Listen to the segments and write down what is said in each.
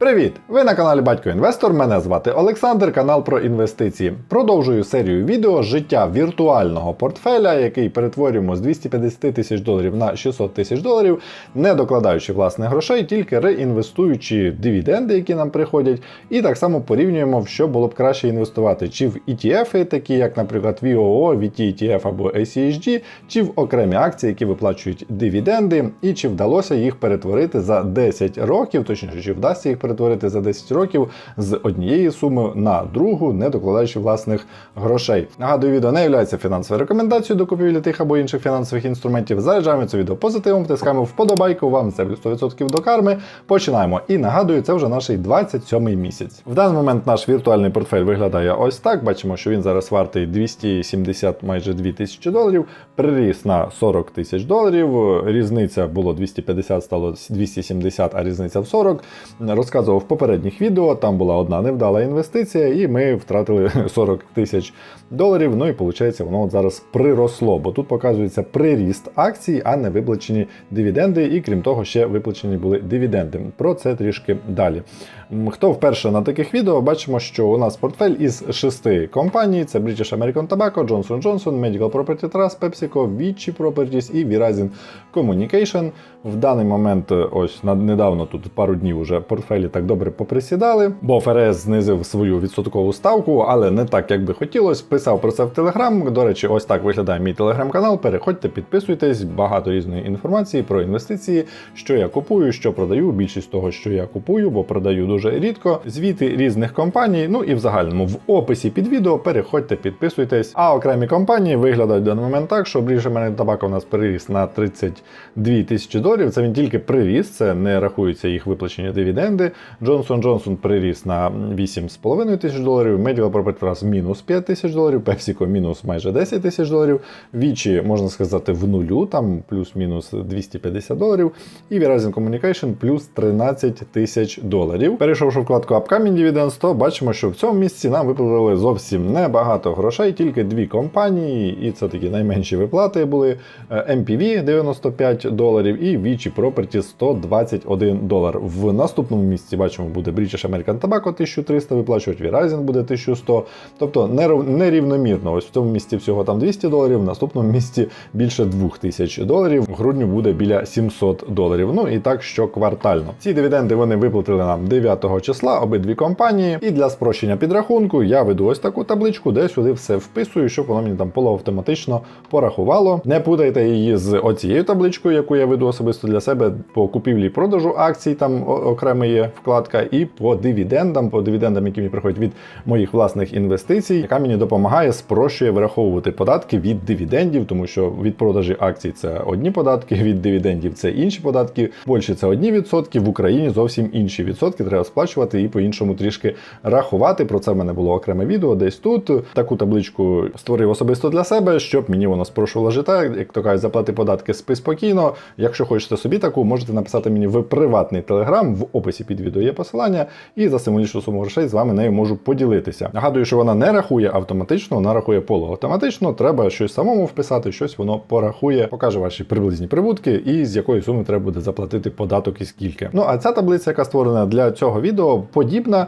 Привіт! Ви на каналі Батько Інвестор. Мене звати Олександр, канал про інвестиції. Продовжую серію відео життя віртуального портфеля, який перетворюємо з 250 тисяч доларів на 600 тисяч доларів, не докладаючи власних грошей, тільки реінвестуючи дивіденди, які нам приходять, і так само порівнюємо, в що було б краще інвестувати, чи в ETF, такі як, наприклад, VOO, VT ETF або ACHG, чи в окремі акції, які виплачують дивіденди, і чи вдалося їх перетворити за 10 років, точніше, чи вдасться їх перетворити за 10 років з однієї суми на другу, не докладаючи власних грошей. Нагадую, відео не є фінансовою рекомендацією до купівлі тих або інших фінансових інструментів. Заряджаємо це відео позитивом, втискаємо вподобайку, вам це 100% до карми. Починаємо. І нагадую, це вже наш 27-й місяць. В даний момент наш віртуальний портфель виглядає ось так. Бачимо, що він зараз вартий 270 майже 2 тисячі доларів, приріс на 40 тисяч доларів. Різниця було 250, стало 270, а різниця в 40. Розказував в попередніх відео. Там була одна невдала інвестиція, і ми втратили 40 тисяч доларів. Ну і виходить, воно от зараз приросло, бо тут показується приріст акцій, а не виплачені дивіденди. І крім того, ще виплачені були дивіденди. Про це трішки далі. Хто вперше на таких відео, бачимо, що у нас портфель із шести компаній: це British American Tobacco, Johnson Johnson, Medical Property Trust, PepsiCo, Vici Properties і Verizon Communication. В даний момент, е, ось недавно тут пару днів уже портфелі так добре поприсідали, бо ФРС знизив свою відсоткову ставку, але не так, як би хотілося. Писав про це в Телеграм. До речі, ось так виглядає мій телеграм-канал. Переходьте, підписуйтесь, багато різної інформації про інвестиції, що я купую, що продаю. Більшість того, що я купую, бо продаю дуже рідко. Звіти різних компаній. Ну і в загальному в описі під відео переходьте, підписуйтесь. А окремі компанії виглядають в даний момент так, що American Tobacco у нас приріс на 32 тисячі доларів. Це він тільки приріс, це не рахуються їх виплачені дивіденди. Johnson Johnson приріс на 8,5 тисяч доларів. Medical Property Trust мінус 5 тисяч доларів. PepsiCo мінус майже 10 тисяч доларів. Vici, можна сказати, в нулю, там плюс-мінус 250 доларів. І Verizon Communication плюс 13 тисяч доларів. Перейшовши вкладку Upcoming Dividends, то бачимо, що в цьому місці нам виплатили зовсім небагато грошей, тільки дві компанії, і це такі найменші виплати були. Е, MPV 95 доларів і Vici Property 121 долар. В наступному місці бачимо буде British American Tobacco 1300 виплачувати, Verizon буде 1100. Тобто нерівномірно. Ось в цьому місці всього там 200 доларів, в наступному місці більше 2000 доларів. В грудні буде біля 700 доларів. Ну і так щоквартально. Ці дивіденди вони виплатили нам 9 числа обидві компанії. І для спрощення підрахунку я веду ось таку табличку, де сюди все вписую, щоб воно мені там полуавтоматично порахувало. Не путайте її з оцією табличкою, яку я веду особисто для себе по купівлі і продажу акцій. Там окрема є вкладка, і по дивідендам, по дивідендам, які мені приходять від моїх власних інвестицій, яка мені допомагає спрощує вираховувати податки від дивідендів, тому що від продажі акцій це одні податки, від дивідендів це інші податки. В Польщі це одні відсотки, в Україні зовсім інші відсотки. Треба сплачувати і по-іншому трішки рахувати. Про це в мене було окреме відео. Десь тут таку табличку створив особисто для себе, щоб мені воно спрощувало життя. Як то кажуть, заплати податки спи спокійно. Якщо хочете собі таку, можете написати мені в приватний телеграм. В описі під відео є посилання, і за символічну суму грошей з вами нею можу поділитися. Нагадую, що вона не рахує автоматично, вона рахує полуавтоматично. Треба щось самому вписати, щось воно порахує, покаже ваші приблизні прибутки і з якої суми треба буде заплатити податок і скільки. Ну а ця таблиця, яка створена для цього відео, подібна.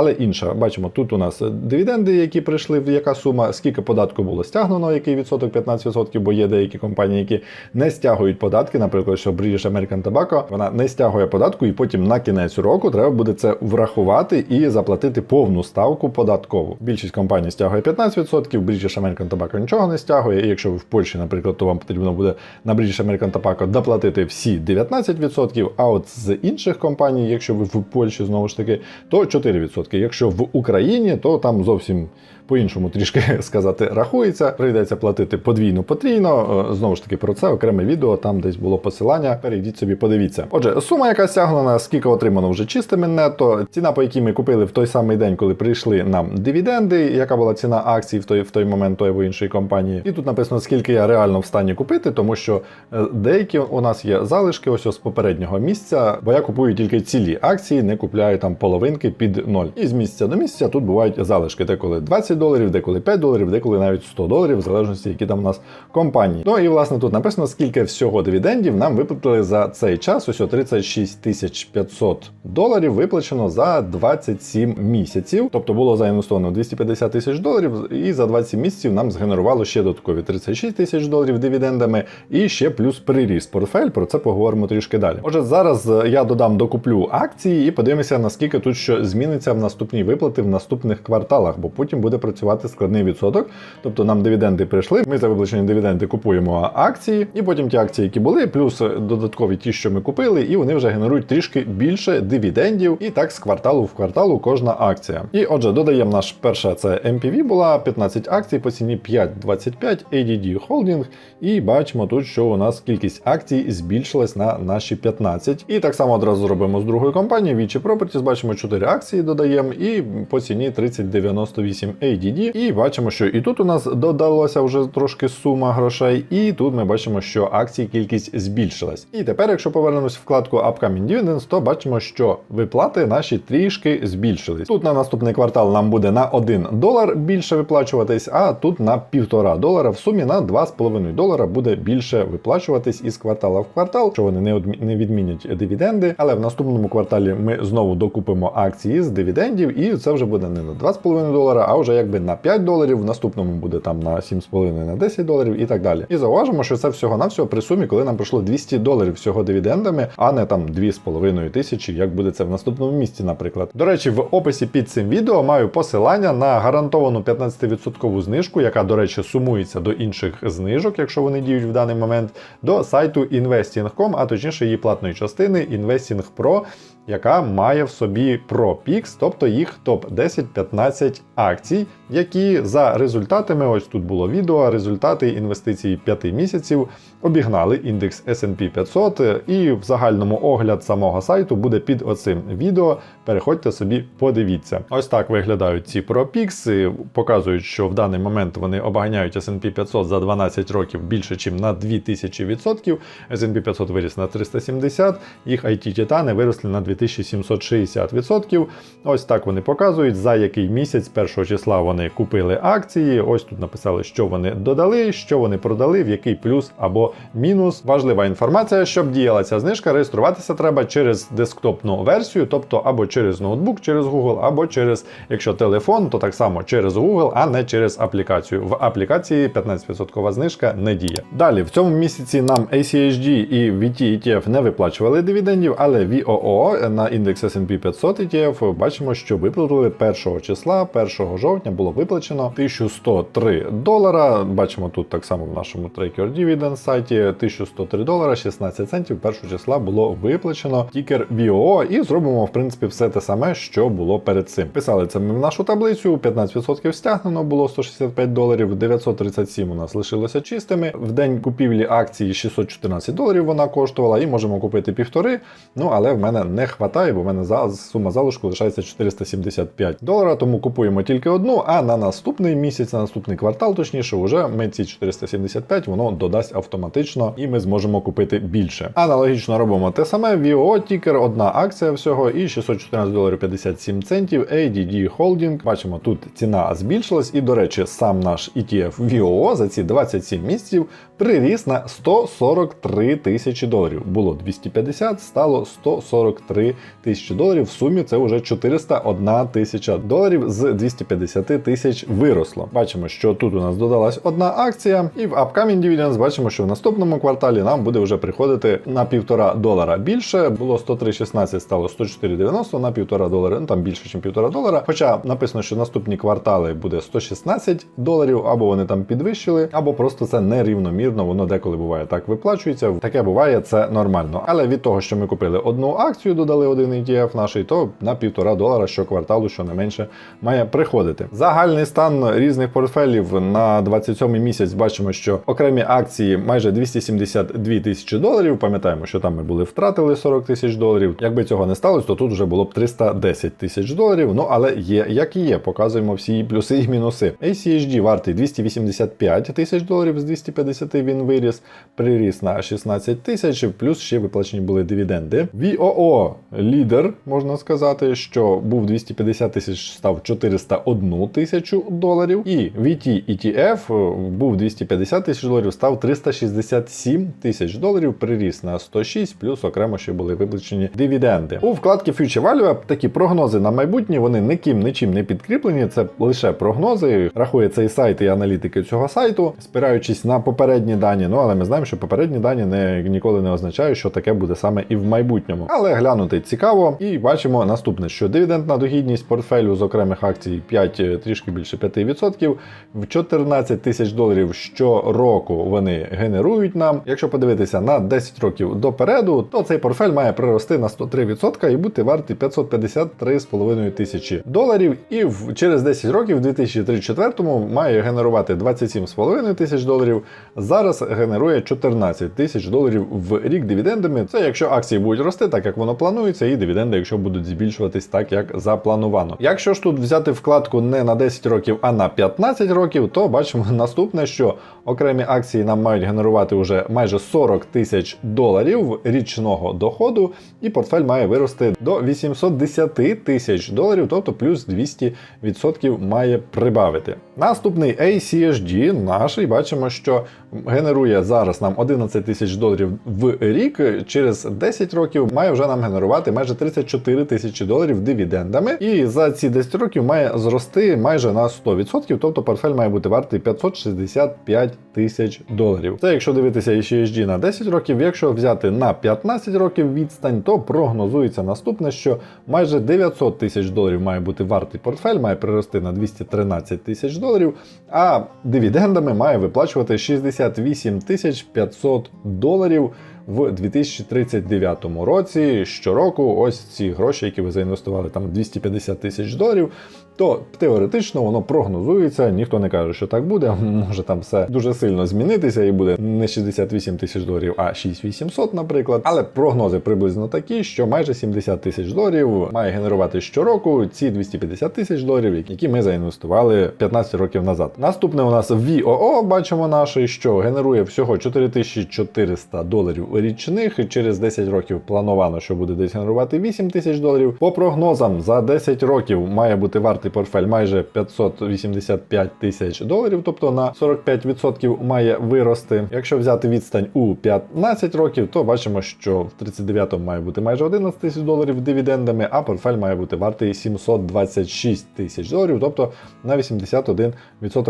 Але інша, бачимо, тут у нас дивіденди, які прийшли, яка сума, скільки податку було стягнено, який відсоток 15%, бо є деякі компанії, які не стягують податки, наприклад, що British American Tobacco, вона не стягує податку, і потім на кінець року треба буде це врахувати і заплатити повну ставку податкову. Більшість компаній стягує 15%, British American Tobacco нічого не стягує. І якщо ви в Польщі, наприклад, то вам потрібно буде на British American Tobacco доплатити всі 19%, а от з інших компаній, якщо ви в Польщі знову ж таки, то 4%. Якщо в Україні, то там зовсім по-іншому трішки сказати рахується. Прийдеться платити подвійно потрійно. Е, Знову ж таки, про це окреме відео, там десь було посилання. Перейдіть собі, подивіться. Отже, сума, яка стягнена, скільки отримано вже чистими нетто. Ціна, по якій ми купили в той самий день, коли прийшли нам дивіденди, яка була ціна акцій в той в той момент тої або іншої компанії. І тут написано, скільки я реально в стані купити, тому що е, деякі у нас є залишки ось ось з попереднього місця, бо я купую тільки цілі акції, не купляю там половинки під ноль. І з місця до місця тут бувають залишки, де коли 20 доларів, деколи 5 доларів, деколи навіть 100 доларів, в залежності, які там у нас компанії. Ну і власне тут написано, скільки всього дивідендів нам виплатили за цей час. Ось 36 тисяч 500 доларів виплачено за 27 місяців. Тобто було заінвестовано 250 тисяч доларів, і за 27 місяців нам згенерувало ще додаткові 36 тисяч доларів дивідендами, і ще плюс приріс портфель. Про це поговоримо трішки далі. Отже, зараз е, я додам докуплю акції і подивимося, наскільки тут що зміниться в наступній виплати в наступних кварталах, бо потім буде працювати складний відсоток. Тобто нам дивіденди прийшли. Ми за виплачені дивіденди купуємо акції, і потім ті акції, які були, плюс додаткові ті, що ми купили, і вони вже генерують трішки більше дивідендів. І так з кварталу в кварталу кожна акція. І отже, додаємо наш перша це MPV була 15 акцій по ціні 5,25 ADD Holding. І бачимо тут, що у нас кількість акцій збільшилась на наші 15. І так само одразу зробимо з другої компанії Vici Properties. Бачимо 4 акції додаємо і по ціні 3098 ADD. І бачимо, що і тут у нас додалося вже трошки сума грошей, і тут ми бачимо, що акцій кількість збільшилась. І тепер, якщо повернемось в вкладку Upcoming Dividends, то бачимо, що виплати наші трішки збільшились. Тут на наступний квартал нам буде на 1 долар більше виплачуватись, а тут на 1,5 долара в сумі на 2,5 долара буде більше виплачуватись із квартала в квартал, що вони не, одмі- не відмінять дивіденди. Але в наступному кварталі ми знову докупимо акції з дивідендів, і це вже буде не на 2,5 долара, а вже якби на 5 доларів. В наступному буде там на 7,5 на 10 доларів і так далі. І зауважимо, що це всього навсього при сумі, коли нам пройшло 200 доларів всього дивідендами, а не там 2,5 тисячі, як буде це в наступному місці, наприклад. До речі, в описі під цим відео маю посилання на гарантовану 15% знижку, яка, до речі, сумується до інших знижок, якщо вони діють в даний момент, до сайту investing.com, а точніше її платної частини Investing Pro, яка має в собі ProPix, тобто їх топ 10-15 акцій, які за результатами, ось тут було відео, результати інвестицій 5 місяців обігнали індекс S&P 500, і в загальному огляд самого сайту буде під оцим відео. Переходьте собі, подивіться. Ось так виглядають ці ProPix, і показують, що в даний момент вони обганяють S&P 500 за 12 років більше, ніж на 2000%. S&P 500 виріс на 370, їх IT титани виросли на 2760%. Ось так вони показують, за який місяць першого числа вони купили акції. Ось тут написали, що вони додали, що вони продали, в який плюс або мінус. Важлива інформація, щоб діяла ця знижка, реєструватися треба через десктопну версію, тобто або через ноутбук, через Google, або через, якщо телефон, то так само через Google, а не через аплікацію. В аплікації 15% знижка не діє. Далі, в цьому місяці нам ACHD і VT ETF не виплачували дивідендів, але VOO на індекс S&P 500 ETF бачимо, що виплатили 1 числа, 1 жовтня було виплачено 1103 долара. Бачимо тут так само в нашому Tracker Dividend сайті 1103 долара 16 центів 1 числа було виплачено тікер VOO і зробимо в принципі все те саме, що було перед цим. Писали це ми в нашу таблицю, 15% стягнено було 165 доларів, 937 у нас лишилося чистими. В день купівлі акції 614 доларів вона коштувала, і можемо купити півтори. Ну але в мене не вистачає, бо в мене за- сума залишку лишається 475 долара, тому купуємо тільки одну. А на наступний місяць, на наступний квартал, точніше, вже ми ці 475 воно додасть автоматично, і ми зможемо купити більше. Аналогічно робимо те саме. VO тікер, одна акція всього, і 614 доларів 57 центів. ADD Holding. Бачимо, тут ціна збільшилась, і, до речі, сам наш ETF VOO за ці 27 місяців приріс на 143 тисячі доларів. Було 250, стало 143 тисячі доларів. В сумі це вже 401 тисяча доларів з 250 тисяч виросло. Бачимо, що тут у нас додалась одна акція, і в Upcoming Dividends бачимо, що в наступному кварталі нам буде вже приходити на півтора долара більше. Було 103,16, стало 104,90 на півтора долара. Ну там більше, ніж півтора долара. Хоча написано, що наступні квартали буде 116 доларів, або вони там підвищили, або просто це нерівномірно. Воно деколи буває так виплачується. Таке буває, це нормально. Але від того, що ми купили одну акцію, додали один ETF наший, то на півтора долара щокварталу, що не менше, має приходити. Загальний стан різних портфелів на 27 місяць бачимо, що окремі акції майже 272 тисячі доларів. Пам'ятаємо, що там ми були втратили 40 тисяч доларів. Якби цього не сталося, то тут вже було б 310 тисяч доларів. Ну але є як і є. Показуємо всі плюси і мінуси. ACHD вартий 285 тисяч доларів з 250 він виріс, приріс на 16 тисяч, плюс ще виплачені були дивіденди. VOO лідер, можна сказати, що був 250 тисяч, став 401 тисячу доларів. І VT ETF е, був 250 тисяч доларів, став 367 тисяч доларів, приріс на 106, плюс окремо ще були виплачені дивіденди. У вкладці Future Value такі прогнози на майбутнє, вони ніким нічим не підкріплені. Це лише прогнози. Рахує цей сайт і аналітики цього сайту, спираючись на попередні дані. Ну але ми знаємо, що попередні дані не ніколи не означають, що таке буде саме і в майбутньому. Але глянути цікаво, і бачимо наступне: що дивідендна дохідність портфелю з окремих акцій 5, е, трішки більше 5%, в 14 тисяч доларів щороку вони генерують нам. Якщо подивитися на 10 років допереду, то цей портфель має прирости на 103% і бути вартий 553,5 тисячі доларів. І в, через 10 років, в 2034-му, має генерувати 27,5 тисяч доларів. Зараз генерує 14 тисяч доларів в рік дивідендами. Це якщо акції будуть рости, так як воно планується, і дивіденди, якщо будуть збільшуватись так, як заплановано. Якщо ж тут взяти вкладку не на 10 років, а на 15 років, то бачимо наступне, що окремі акції нам мають генерувати вже майже 40 тисяч доларів річного доходу, і портфель має вирости до 810 тисяч доларів, тобто плюс 200% має прибавити. Наступний ACHD наш, і бачимо, що генерує зараз нам 11 тисяч доларів в рік. Через 10 років має вже нам генерувати майже 34 тисячі доларів дивідендами. І за ці 10 років має зрости майже на 100%, тобто портфель має бути вартий 565 тисяч доларів. Це якщо дивитися ACHD на 10 років, якщо взяти на 15 років відстань, то прогнозується наступне, що майже 900 тисяч доларів має бути вартий портфель, має прирости на 213 тисяч доларів, а дивідендами має виплачувати 68 тисяч 500 доларів в 2039 році. Щороку, ось ці гроші, які ви заінвестували там 250 тисяч доларів, то теоретично воно прогнозується. Ніхто не каже, що так буде. Може там все дуже сильно змінитися і буде не 68 тисяч доларів, а 6800, наприклад. Але прогнози приблизно такі, що майже 70 тисяч доларів має генерувати щороку ці 250 тисяч доларів, які ми заінвестували 15 років назад. Наступне у нас VOO, бачимо наше, що генерує всього 4400 доларів річних. Через 10 років плановано, що буде десь генерувати 8 тисяч доларів. По прогнозам за 10 років має бути вартий портфель майже 585 тисяч доларів, тобто на 45% має вирости. Якщо взяти відстань у 15 років, то бачимо, що в 39-му має бути майже 11 тисяч доларів дивідендами, а портфель має бути вартий 726 тисяч доларів, тобто на 81%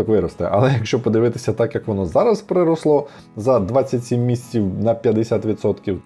виросте. Але якщо подивитися так, як воно зараз приросло за 27 місяців на 50%,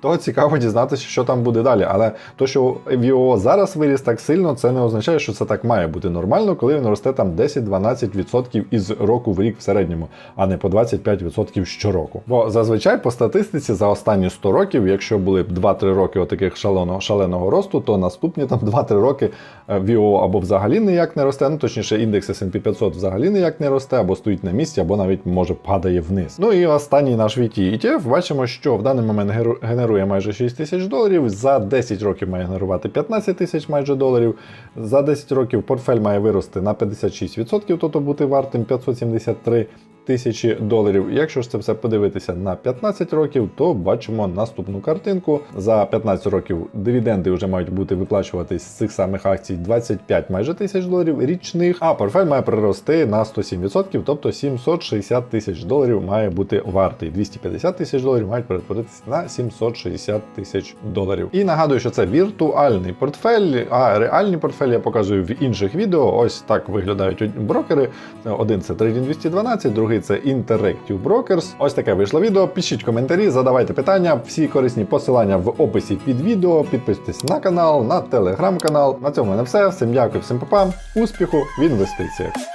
то цікаво дізнатися, що там буде далі. Але то, що VOO зараз виріс так сильно, це не означає, що це так має бути нормально, коли він росте там 10-12% із року в рік в середньому, а не по 25% щороку. Бо зазвичай по статистиці за останні 100 років, якщо були б 2-3 роки отаких шаленого, шаленого росту, то наступні там 2-3 роки е, VOO або взагалі ніяк не росте, ну точніше індекс S&P 500 взагалі ніяк не росте, або стоїть на місці, або навіть може падає вниз. Ну і останній наш VT ETF, бачимо, що в даний момент геру- генерує майже 6 тисяч доларів, за 10 років має генерувати 15 тисяч майже доларів. За 10 років портфель має вирости на 56%, тобто бути вартим 573 тисячі доларів. Якщо ж це все подивитися на 15 років, то бачимо наступну картинку. За 15 років дивіденди вже мають бути виплачуватись з цих самих акцій 25 майже тисяч доларів річних, а портфель має прирости на 107%, тобто 760 тисяч доларів має бути вартий. 250 тисяч доларів мають перетворитися на 760 тисяч доларів. І нагадую, що це віртуальний портфель, а реальні портфелі я показую в інших відео. Ось так виглядають брокери. Один це Trading 212, другий це Interactive Brokers. Ось таке вийшло відео. Пишіть коментарі, задавайте питання. Всі корисні посилання в описі під відео. Підписуйтесь на канал, на телеграм-канал. На цьому не все. Всім дякую, всім папа. Успіху в інвестиціях.